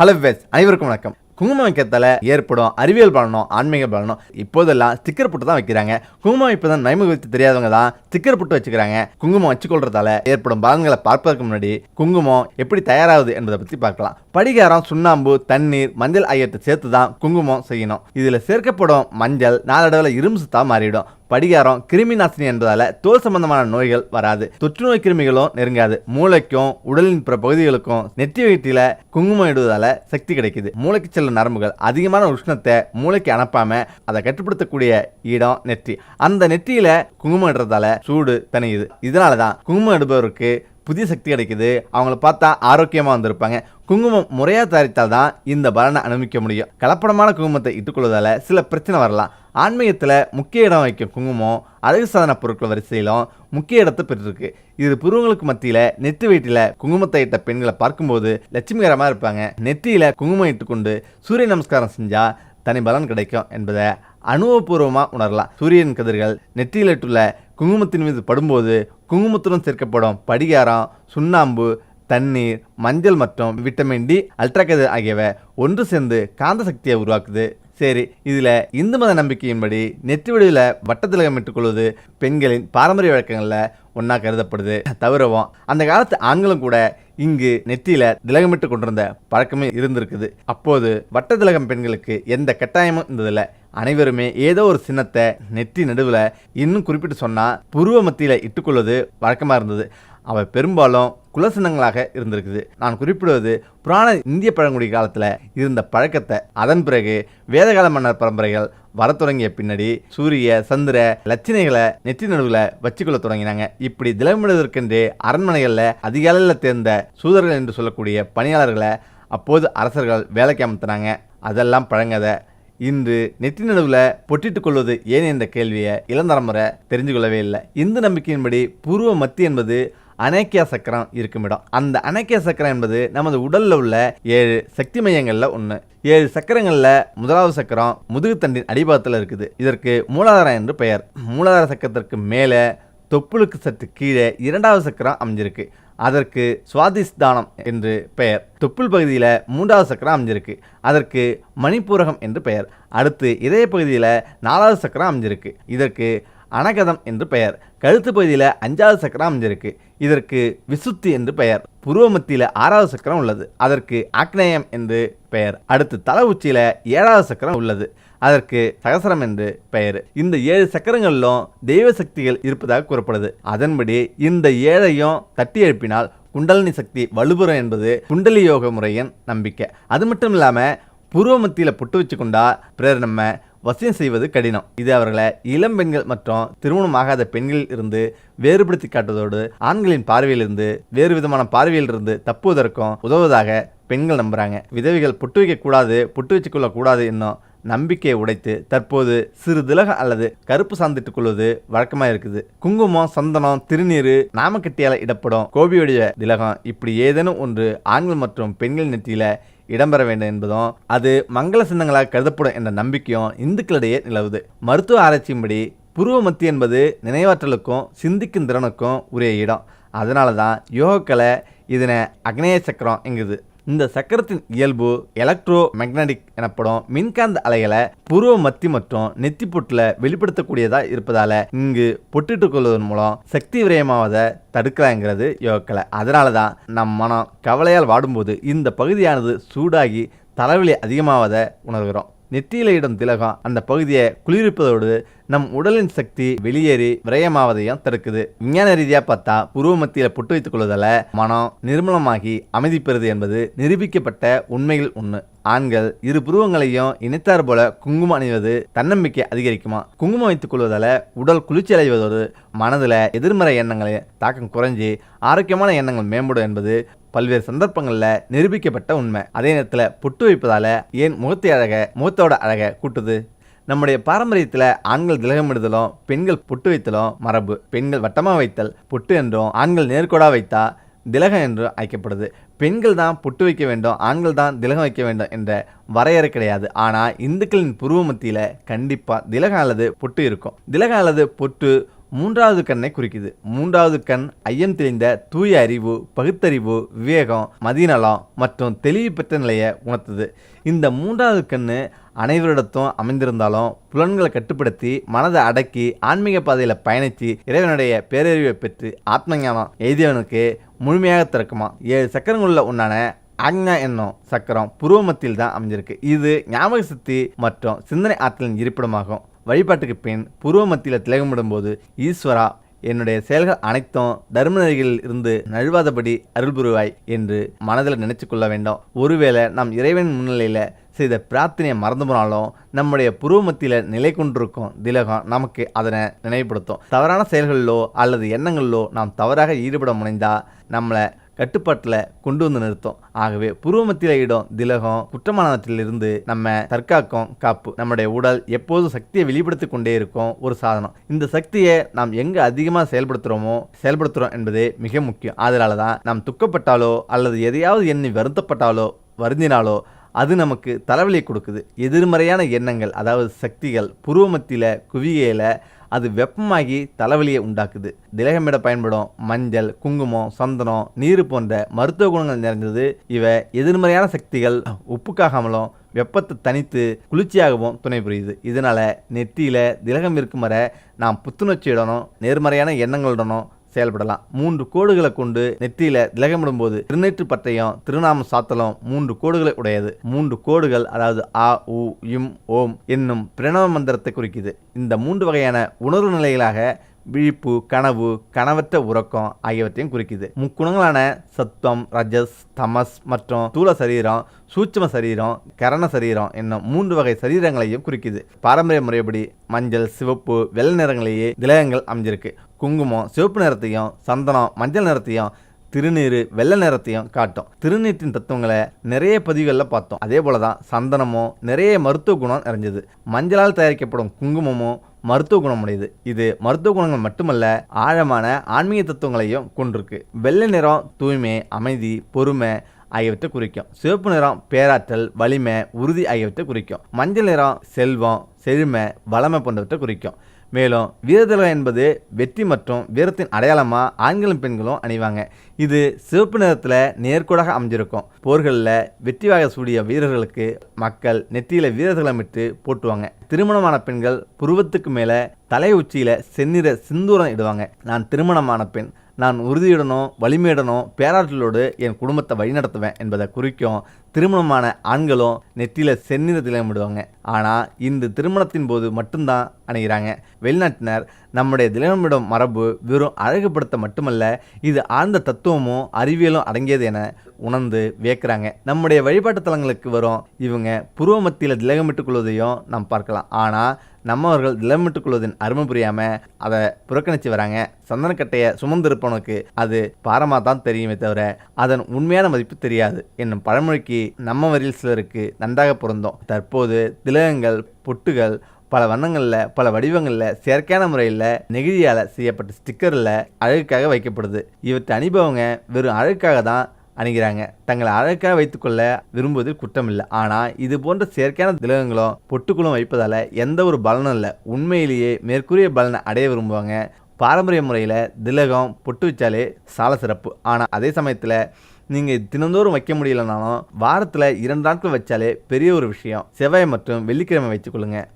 Hello base அனைவருக்கும் வணக்கம். குங்குமம் வைக்கிறதால ஏற்படும் அறிவியல் பலனும் ஆன்மீக பலனும் இப்போதெல்லாம் ஸ்டிக்கர் புட்டு தான் வைக்கிறாங்க. குங்குமம் இப்போதான் நைமுக வைத்து தெரியாதவங்க தான் ஸ்டிக்கர் புட்டு வச்சுக்கிறாங்க. குங்குமம் வச்சுக்கொள்றதால ஏற்படும் பலன்களை பார்ப்பதற்கு முன்னாடி குங்குமம் எப்படி தயாராகுது என்பதை பற்றி பார்க்கலாம். படிகாரம் சுண்ணாம்பு தண்ணீர் மஞ்சள் ஆகியவற்றை சேர்த்து தான் குங்குமம் செய்யணும். இதில் சேர்க்கப்படும் மஞ்சள் நாளடைவில் இரும்பு சத்தா மாறிடும். படிகாரம் கிருமி நாசினி என்பதால தோல் சம்பந்தமான நோய்கள் வராது. தொற்றுநோய் கிருமிகளும் நெருங்காது. மூளைக்கும் உடலின் பிற பகுதிகளுக்கும் நெற்றி வயிற்றில குங்குமம் இடுவதால சக்தி கிடைக்குது. மூளைக்கு செல்லும் நரம்புகள் அதிகமான உஷ்ணத்தை மூளைக்கு அனுப்பாம அதை கட்டுப்படுத்தக்கூடிய இடம் நெற்றி அந்த நெற்றியில குங்குமம் இடுறதால சூடு தணியுது. இதனால தான் குங்குமம் இடுபவருக்கு புதிய சக்தி கிடைக்குது. அவங்கள பார்த்தா ஆரோக்கியமாக வந்திருப்பாங்க. குங்குமம் முறையாக தயாரித்தால் தான் இந்த பலனை அனுபவிக்க முடியும். கலப்படமான குங்குமத்தை இட்டுக்கொள்வதால் சில பிரச்சனை வரலாம். ஆன்மீகத்தில் முக்கிய இடம் வைக்கும் குங்குமம் அழகு சாதன பொருட்கள் வரிசையிலும் முக்கிய இடத்தை பெற்றிருக்கு. இது புருவங்களுக்கு மத்தியில் நெத்தி வயிற்றில் குங்குமத்தை இட்ட பெண்களை பார்க்கும்போது லட்சுமிகரமாக இருப்பாங்க. நெற்றியில் குங்குமம் இட்டுக்கொண்டு சூரிய நமஸ்காரம் செஞ்சால் தனி பலன் கிடைக்கும் என்பதை அனுபவபூர்வமாக உணரலாம். சூரியன் கதிர்கள் நெற்றியில் இட்டுள்ள குங்குமத்தின் மீது படும்போது குங்குமத்துடன் சேர்க்கப்படும் படிகாரம் சுண்ணாம்பு தண்ணீர் மஞ்சள் மற்றும் விட்டமின் டி அல்ட்ரா கதிர் ஆகியவை ஒன்று சேர்ந்து காந்த சக்தியை உருவாக்குது. சரி இதில் இந்து மத நம்பிக்கையின்படி நெற்றி விடுவில் வட்டத்திலகம் இட்டுக்கொள்வது பெண்களின் பாரம்பரிய வழக்கங்களில் ஒன்றா கருதப்படுது. தவிரவும் அந்த காலத்து ஆண்களும் கூட இங்கு நெற்றியில திலகமிட்டு கொண்டிருந்த பழக்கமே இருந்திருக்குது. அப்போது வட்ட திலகம் பெண்களுக்கு எந்த கட்டாயமும் இருந்ததில்லை. அனைவருமே ஏதோ ஒரு சின்னத்தை நெற்றி நடுவில் இன்னும் குறிப்பிட்டு சொன்னால் புருவ மத்தியில் இட்டுக்கொள்வது வழக்கமாக இருந்தது. அவை பெரும்பாலும் குலசனங்களாக இருந்திருக்குது. நான் குறிப்பிடுவது புராண இந்திய பழங்குடி காலத்தில் இருந்த பழக்கத்தை. அதன் பிறகு வேதகால மன்னர் பரம்பரைகள் வர தொடங்கிய பின்னாடி சூரிய சந்திர லட்சணைகளை நெற்றி நடுவில் வச்சுக்கொள்ள தொடங்கினாங்க. இப்படி திலமிடுவதற்கென்றே அரண்மனைகளில் அதிகாலையில் தேர்ந்த சூதர்கள் என்று சொல்லக்கூடிய பணியாளர்களை அப்போது அரசர்கள் வேலைக்கு அமர்த்தினாங்க. அதெல்லாம் பழங்கதை. இன்று நெற்றி நடுவில் பொட்டிட்டுக் கொள்வது ஏன் என்ற கேள்வியை இளந்தரமுறை தெரிஞ்சு கொள்ளவே இல்லை. இந்து நம்பிக்கையின்படி பூர்வ மத்தி என்பது அனேக்கியா சக்கரம் இருக்கும் இடம். அந்த அனேக்கியா சக்கரம் என்பது நமது உடலில் உள்ள ஏழு சக்தி மையங்களில் ஒன்று ஏழு சக்கரங்களில் முதலாவது சக்கரம் முதுகுத்தண்டின் அடிபாகத்தில் இருக்குது. இதற்கு மூலாதாரம் என்று பெயர். மூலாதார சக்கரத்திற்கு மேலே தொப்புளுக்கு சற்று கீழே இரண்டாவது சக்கரம் அமைஞ்சிருக்கு. அதற்கு சுவாதிஸ்தானம் என்று பெயர். தொப்புள் பகுதியில் மூன்றாவது சக்கரம் அமைஞ்சிருக்கு. அதற்கு மணிப்பூரகம் என்று பெயர். அடுத்து இதய பகுதியில் நாலாவது சக்கரம் அமைஞ்சிருக்கு. இதற்கு அனகதம் என்று பெயர். கழுத்து பகுதியில் அஞ்சாவது சக்கரம் அமைஞ்சிருக்கு. இதற்கு விசுத்தி என்று பெயர். புருவ மத்தியில் ஆறாவது சக்கரம் உள்ளது. அதற்கு ஆக்னேயம் என்று பெயர். அடுத்து தலை உச்சியில் ஏழாவது சக்கரம் உள்ளது. அதற்கு சகசரம் என்று பெயர். இந்த ஏழு சக்கரங்களிலும் தெய்வ சக்திகள் இருப்பதாக கூறப்படுது. அதன்படி இந்த ஏழையும் தட்டி எழுப்பினால் குண்டலினி சக்தி வலுபுறம் என்பது குண்டலி யோக முறையின் நம்பிக்கை. அது மட்டும் இல்லாமல் புருவ மத்தியில் புட்டு வச்சு கொண்டா பிறர் நம்ம வசியம் செய்வது கடினம். இது அவர்களை இளம் பெண்கள் மற்றும் திருமணமாகாத பெண்களில் இருந்து வேறுபடுத்தி காட்டுவதோடு ஆண்களின் பார்வையிலிருந்து வேறு விதமான பார்வையிலிருந்து தப்புவதற்கும் உதவுவதாக பெண்கள் நம்புகிறாங்க விதவைகள் புட்டு வைக்கக்கூடாது புட்டு வச்சுக்கொள்ள கூடாது என்னும் நம்பிக்கையை உடைத்து தற்போது சிறு திலகம் அல்லது கருப்பு சார்ந்திட்டுக் கொள்வது வழக்கமாக இருக்குது. குங்குமம் சந்தனம் திருநீர் நாமக்கட்டியால் இடப்படும் கோபியுடைய திலகம் இப்படி ஏதேனும் ஒன்று ஆண்கள் மற்றும் பெண்கள் நெற்றியில இடம்பெற வேண்டும் என்பதும் அது மங்கள சின்னங்களாக கருதப்படும் என்ற நம்பிக்கையும் இந்துக்களிடையே நிலவுது. மருத்துவ ஆராய்ச்சியின்படி புருவ மத்தி என்பது நினைவாற்றலுக்கும் சிந்திக்கும் திறனுக்கும் உரிய இடம். அதனால தான் யோகக்கலை இதனை அக்னேய சக்கரம் எங்குது இந்த சக்கரத்தின் இயல்பு எலக்ட்ரோ மேக்னடிக் எனப்படும் மின்காந்த அலைகளை புருவ மத்தி மற்றும் நெத்தி பொட்டில் வெளிப்படுத்தக்கூடியதாக இருப்பதால இங்கு பொட்டிட்டு கொள்வதன் மூலம் சக்தி விரயமாவதை தடுக்கலாங்கிறது யோகக்கலை. அதனால தான் நம் மனம் கவலையால் வாடும்போது இந்த பகுதியானது சூடாகி தலைவலி அதிகமாவதை உணர்கிறோம். நெற்றியில இடம் திலகம் அந்த பகுதியை குளிர்விப்பதோடு நம் உடலின் சக்தி வெளியேறி விரயமாவதையும் தடுக்குது. விஞ்ஞான ரீதியாக பார்த்தா புருவ மத்தியில் பொட்டு வைத்துக் கொள்வதால மனம் நிர்மலமாகி அமைதி பெறுது என்பது நிரூபிக்கப்பட்ட உண்மைகள் ஒன்று ஆண்கள் இரு புருவங்களையும் இணைத்தார் போல குங்குமம் அணிவது தன்னம்பிக்கை அதிகரிக்குமா? குங்குமம் வைத்துக் கொள்வதால உடல் குளிர்ச்சி அடைவதோடு மனதில் எதிர்மறை எண்ணங்களை தாக்கம் குறைஞ்சி ஆரோக்கியமான எண்ணங்கள் மேம்படும் என்பது பல்வேறு சந்தர்ப்பங்களில் நிரூபிக்கப்பட்ட உண்மை. அதே நேரத்தில் புட்டு வைப்பதால் ஏன் முகத்தை அழக முகத்தோட அழக கூட்டுது? நம்முடைய பாரம்பரியத்தில் ஆண்கள் திலகமிடுதலும் பெண்கள் புட்டு வைத்தலும் மரபு. பெண்கள் வட்டமாக வைத்தல் புட்டு என்றும் ஆண்கள் நேர்கோடாக வைத்தா திலகம் என்று அழைக்கப்படுது. பெண்கள் தான் புட்டு வைக்க வேண்டும் ஆண்கள் தான் திலகம் வைக்க வேண்டும் என்ற வரையறை கிடையாது. ஆனால் இந்துக்களின் புருவ மத்தியில் கண்டிப்பாக திலகம் அல்லது பொட்டு இருக்கும். திலகம் அல்லது பொட்டு மூன்றாவது கண்ணை குறிக்குது. மூன்றாவது கண் ஐயம் தெளிந்த தூய அறிவு பகுத்தறிவு விவேகம் மதிநலம் மற்றும் தெளிவு பெற்ற நிலையை உணர்த்துது. இந்த மூன்றாவது கண்ணு அனைவரிடத்தும் அமைந்திருந்தாலும் புலன்களை கட்டுப்படுத்தி மனதை அடக்கி ஆன்மீக பாதையில் பயணித்து இறைவனுடைய பேரறிவை பெற்று ஆத்மஞானம் எய்தியவனுக்கு முழுமையாக திறக்குமா ஏழு சக்கரங்களுள்ள ஒன்றான ஆக்ஞா என்னும் சக்கரம் புருவமத்தில் தான் அமைஞ்சிருக்கு. இது ஞாபக சக்தி மற்றும் சிந்தனை ஆற்றலின் இருப்பிடமாகும். வழிபாட்டுக்கு பின் பூர்வ மத்தியில் திலகமிடும்போது ஈஸ்வரா என்னுடைய செயல்கள் அனைத்தும் தர்ம நெறிகளில் இருந்து நழுவாதபடி அருள் புரிவாய் என்று மனதில் நினைச்சு கொள்ள வேண்டும். ஒருவேளை நாம் இறைவன் முன்னிலையில் செய்த பிரார்த்தனையை மறந்து போனாலும் நம்முடைய புருவ மத்தியில் நிலை கொண்டிருக்கும் திலகம் நமக்கு அதனை நினைவுபடுத்தும். தவறான செயல்களிலோ அல்லது எண்ணங்களிலோ நாம் தவறாக ஈடுபட முனைந்தால் நம்மளை கட்டுப்பாட்டில் கொண்டு வந்து நிறுத்தும். ஆகவே புருவமத்தில இடம் திலகம் குற்றமானவற்றிலிருந்து நம்ம தற்காக்கும் காப்பு நம்முடைய உடல் எப்போதும் சக்தியை வெளிப்படுத்தி கொண்டே இருக்கும் ஒரு சாதனம். இந்த சக்தியை நாம் எங்கே அதிகமாக செயல்படுத்துகிறோமோ செயல்படுத்துகிறோம் என்பது மிக முக்கியம். அதனால தான் நாம் துக்கப்பட்டாலோ அல்லது எதையாவது எண்ணி வருத்தப்பட்டாலோ வருந்தினாலோ அது நமக்கு தலைவலி கொடுக்குது. எதிர்மறையான எண்ணங்கள் அதாவது சக்திகள் புருவமத்தியில் குவிகையில் அது வெப்பமாகி தலைவலியை உண்டாக்குது. திலகமிட பயன்படும் மஞ்சள் குங்குமம் சந்தனம் நீர் போன்ற மருத்துவ குணங்கள் நிறைந்தது. இவை எதிர்மறையான சக்திகள் உப்புக்காகாமலும் வெப்பத்தை தனித்து குளிர்ச்சியாகவும் துணை புரியுது. இதனால் நெத்தியில் திலகம் இருக்கும் வரை நாம் புத்துணர்ச்சியுடனும் நேர்மறையான எண்ணங்களுடனும் செயல்படலாம். மூன்று கோடுகளை கொண்டு நெற்றியில திலகமிடும் போது திருநெற்று பட்டயம் திருநாம சாத்தலம் மூன்று கோடுகளை உடையது. மூன்று கோடுகள் அதாவது ஆ உ இம் ஓம் என்னும் பிரணவ மந்திரத்தை குறிக்குது. இந்த மூன்று வகையான உணர்வு நிலைகளாக விழிப்பு கனவு கனவற்ற உறக்கம் ஆகியவற்றையும் குறிக்குது. முக்குணங்களான சத்துவம் ரஜஸ் தமஸ் மற்றும் தூள சரீரம் சூட்சம சரீரம் கரண சரீரம் என்னும் மூன்று வகை சரீரங்களையும் குறிக்குது. பாரம்பரிய முறைப்படி மஞ்சள் சிவப்பு வெள்ளை நிறங்களையே திலகங்கள் அமைஞ்சிருக்கு. குங்குமம் சிவப்பு நிறத்தையும் சந்தனம் மஞ்சள் நிறத்தையும் திருநீர் வெள்ளை நிறத்தையும் காட்டும். திருநீற்றின் தத்துவங்களை நிறைய பதிவுகளில் பார்த்தோம். அதே போல தான் சந்தனமும் நிறைய மருத்துவ குணம் நிறைஞ்சது. மஞ்சளால் தயாரிக்கப்படும் குங்குமமும் மருத்துவ குணமுடையது. இது மருத்துவ குணங்கள் மட்டுமல்ல ஆழமான ஆன்மீக தத்துவங்களையும் கொண்டிருக்கு. வெள்ளை நிறம் தூய்மை அமைதி பொறுமை ஆகியவற்றை குறிக்கும். சிவப்பு நிறம் பேராற்றல் வலிமை உறுதி ஆகியவற்றை குறிக்கும். மஞ்சள் நிறம் செல்வம் செழுமை வளமை போன்றவற்றை குறிக்கும். மேலும் வீரதிலகம் என்பது வெற்றி மற்றும் வீரத்தின் அடையாளமாக ஆண்களும் பெண்களும் அணிவாங்க. இது சிவப்பு நிறத்தில் நேர்கோடாக அமைஞ்சிருக்கும். போர்களில் வெற்றி வாக சூடிய வீரர்களுக்கு மக்கள் நெற்றியில் வீரர்களமிட்டு போட்டுவாங்க. திருமணமான பெண்கள் புருவத்துக்கு மேலே தலை உச்சியில் செந்நிற சிந்தூரம் இடுவாங்க. நான் திருமணமான பெண் நான் உறுதியுடனும் வலிமையுடனும் பேராற்றலோடு என் குடும்பத்தை வழிநடத்துவேன் என்பதை குறிக்கும் திருமணமான ஆண்களும் நெற்றியில் செந்நிற விடுவாங்க ஆனால் இந்த திருமணத்தின் போது மட்டும்தான் அணைகிறாங்க. வெளிநாட்டினர் நம்முடைய திலகமிடும் மரபு வெறும் அழகுபடுத்த மட்டுமல்ல இது ஆழ்ந்த தத்துவமும் அறிவியலும் அடங்கியது என உணர்ந்து வியக்கிறாங்க. நம்முடைய வழிபாட்டு தலங்களுக்கு வரும் இவங்க புருவ மத்தியில் திலகமிட்டுக் கொள்வதையும் நாம் பார்க்கலாம். ஆனால் நம்மவர்கள் திலமிட்டுக் கொள்வதின் அருமை புரியாமல் அதை புறக்கணித்து வராங்க. சந்தனக்கட்டையை சுமந்திருப்பவனுக்கு அது பாரமாக தான் தெரியுமே தவிர அதன் உண்மையான மதிப்பு தெரியாது. என்னும் பழமொழிக்கு நம்ம வரியில் சிலருக்கு நன்றாக பொருந்தோம். தற்போது திலகங்கள் பொட்டுகள் பல வண்ணங்களில் பல வடிவங்களில் செயற்கையான முறையில் நெகிழியால் செய்யப்பட்ட ஸ்டிக்கரில் அழகுக்காக வைக்கப்படுது. இவற்றை அனுபவங்க வெறும் அழகுக்காக தான் அணிகிறாங்க. தங்களை அழகாக வைத்துக்கொள்ள விரும்புவது குற்றம் இல்லை ஆனால் இது போன்ற செயற்கையான திலகங்களும் பொட்டுக்களும் வைப்பதால் எந்த ஒரு பலனும் இல்லை. உண்மையிலேயே மேற்கூறிய பலனை அடைய விரும்புவாங்க. பாரம்பரிய முறையில் திலகம் பொட்டு வச்சாலே சால சிறப்பு. ஆனால் அதே சமயத்தில் நீங்கள் தினந்தோறும் வைக்க முடியலனாலும் வாரத்தில் இரண்டு நாட்கள் வச்சாலே பெரிய ஒரு விஷயம். செவ்வாய் மற்றும் வெள்ளிக்கிழமை வச்சுக்கொள்ளுங்க